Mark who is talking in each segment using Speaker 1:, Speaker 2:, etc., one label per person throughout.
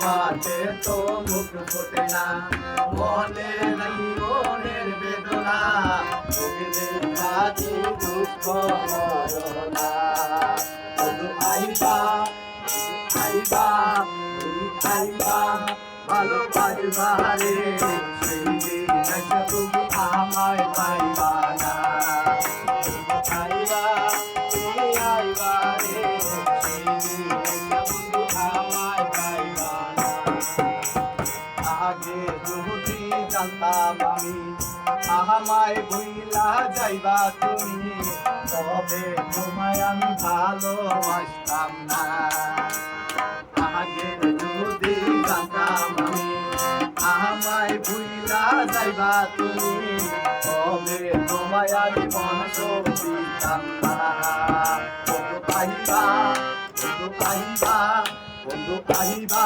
Speaker 1: ফাটে তো মুখ ফোটে না মনে রাখি মনের বেদনা তোকে দেখা দুঃখ মরনা। বন্ধু আইবা আইবা আমায় ভুইলা যাইবা তুমি, তবে তোমায় আমি ভালোবাসতাম না। আগে যদি জানতাম আমি, আমায় ভুইলা যাইবা তুমি, তবে তোমায় আমি মনস দিতাম না। বন্ধু পাইবা বন্ধু পাইবা বন্ধু পাইবা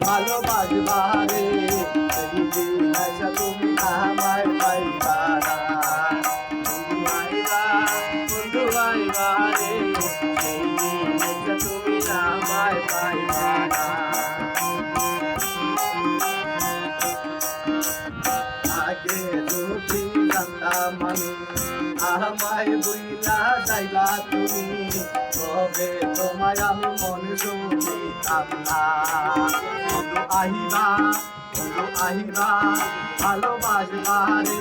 Speaker 1: ভালোবাসবা রে। আমি আমায় বুইলা যাইবা তুমি। তবে তোমায় আমি মনে শুনিতাম না বন্ধু আহিবা বন্ধু আহিবা, ভালোবাসবা রে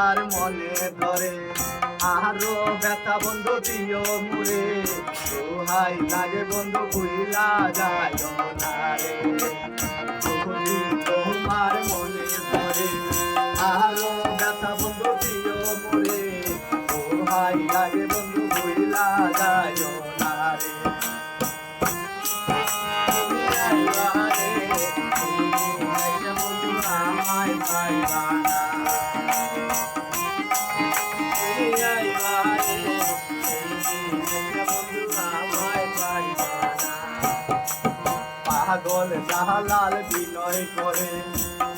Speaker 1: তোমার মনে ধরে। আরও ব্যথা বন্ধু দিও মুরে সোহাই লাগে বন্ধু কুইলা যায় না তোমার মনে ধরে। আরও ব্যথা বন্ধু দিও মুরে সোহাই লাগে বন্ধু, ভুইলা যায় পাগল জাহালাল বিনয় করে।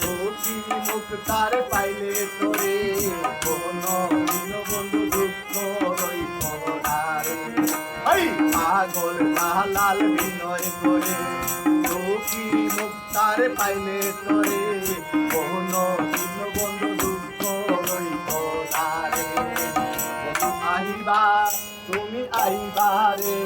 Speaker 1: দুঃখী মুখ তার পাইলে তোরে। কোন বন্ধু দুঃখ রইব না রে এই পাগল জাহালাল বিনয় করে। দুঃখী মুখ তার পাইলে তোরে। কোন বন্ধু দুঃখ রইব না রে আহিবা তুমি আইবা রে।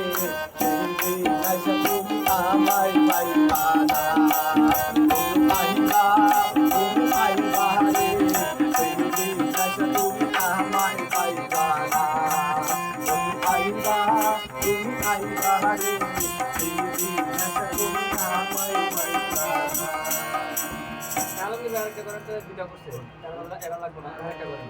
Speaker 2: একটা দুইটা করছে এরা লাগবে না আরেকটা করে